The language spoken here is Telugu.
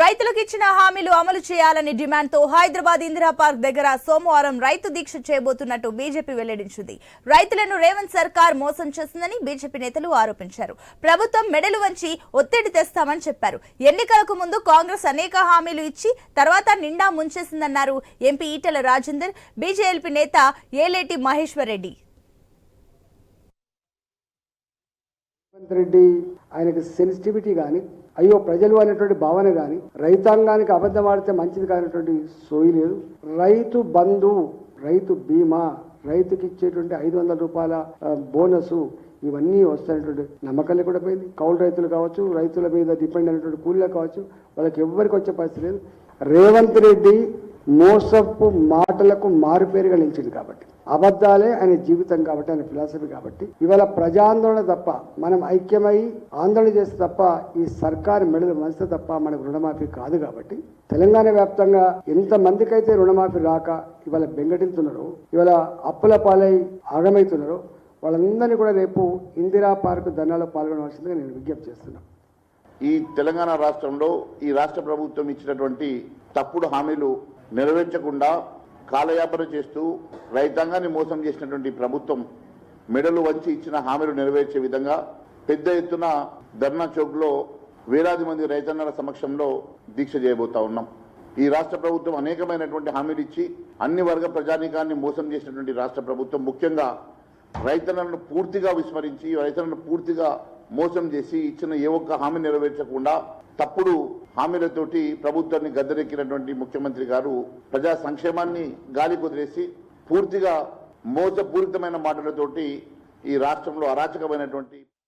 రైతులకు ఇచ్చిన హామీలు అమలు చేయాలని డిమాండ్తో హైదరాబాద్ ఇందిరా పార్క్ దగ్గర సోమవారం రైతు దీక్ష చేయబోతున్నట్టు బీజేపీ వెల్లడించింది. రైతులను రేవంత్ సర్కార్ మోసం చేసిందని బీజేపీ నేతలు ఆరోపించారు. ప్రభుత్వం మెడలు వంచి ఒత్తిడి తెస్తామని చెప్పారు. ఎన్నికలకు ముందు కాంగ్రెస్ అనేక హామీలు ఇచ్చి తర్వాత నిండా ముంచేసిందన్నారు ఎంపీ ఈటెల రాజేందర్ బీజేఎల్పీ నేత ఏలేటి మహేశ్వర్ రెడ్డి. రేవంత్ రెడ్డి ఆయనకి సెన్సిటివిటీ కానీ అయ్యో ప్రజలు అనేటువంటి భావన కానీ రైతాంగానికి అబద్ధం ఆడితే మంచిది కానిటువంటి సోయి లేదు. రైతు బంధు రైతు బీమా రైతుకి ఇచ్చేటువంటి ఐదు వందల రూపాయల బోనస్ బోనసు ఇవన్నీ వస్తున్నటువంటి నమ్మకాలు కూడా పోయింది. కౌలు రైతులు కావచ్చు రైతుల మీద డిపెండ్ అయినటువంటి కూలీలు కావచ్చు వాళ్ళకి ఎవ్వరికి వచ్చే పరిస్థితి లేదు. రేవంత్ రెడ్డి మోసపు మాటలకు మారుపేరుగా నిలిచింది కాబట్టి. అబద్ధాలే ఆయన జీవితం కాబట్టి ఆయన ఫిలాసఫీ కాబట్టి. ఇవాళ ప్రజాందోళన తప్ప మనం ఐక్యమై ఆందోళన చేస్తే తప్ప ఈ సర్కారు మెడలు మంచితే తప్ప మనకు రుణమాఫీ కాదు కాబట్టి. తెలంగాణ వ్యాప్తంగా ఎంతమందికైతే రుణమాఫీ రాక ఇవాళ బెంగటిల్తున్నారో ఇవాళ అప్పుల పాలై ఆగమవుతున్నారో వాళ్ళందరినీ కూడా రేపు ఇందిరా పార్క్ ధర్నాలో పాల్గొనవలసిందిగా నేను విజ్ఞప్తి చేస్తున్నాను. ఈ తెలంగాణ రాష్ట్రంలో ఈ రాష్ట్ర ప్రభుత్వం ఇచ్చినటువంటి తప్పుడు హామీలు నెరవేర్చకుండా కాలయాపన చేస్తూ రైతాంగాన్ని మోసం చేసినటువంటి ప్రభుత్వం మెడలు వంచి ఇచ్చిన హామీలు నెరవేర్చే విధంగా పెద్ద ఎత్తున ధర్నా చౌక్లో వేలాది మంది రైతన్నల సమక్షంలో దీక్ష చేయబోతా ఉన్నాం. ఈ రాష్ట్ర ప్రభుత్వం అనేకమైనటువంటి హామీలు ఇచ్చి అన్ని వర్గ ప్రజానీకాన్ని మోసం చేసినటువంటి రాష్ట్ర ప్రభుత్వం ముఖ్యంగా రైతన్నలను పూర్తిగా విస్మరించి రైతన్నలను పూర్తిగా మోసం చేసి ఇచ్చిన ఏ ఒక్క హామీ నెరవేర్చకుండా తప్పుడు హామీలతోటి ప్రభుత్వాన్ని గద్దెరెక్కినటువంటి ముఖ్యమంత్రి గారు ప్రజా సంక్షేమాన్ని గాలి కుదిరేసి పూర్తిగా మోసపూరితమైన మాటలతోటి ఈ రాష్ట్రంలో అరాచకమైనటువంటి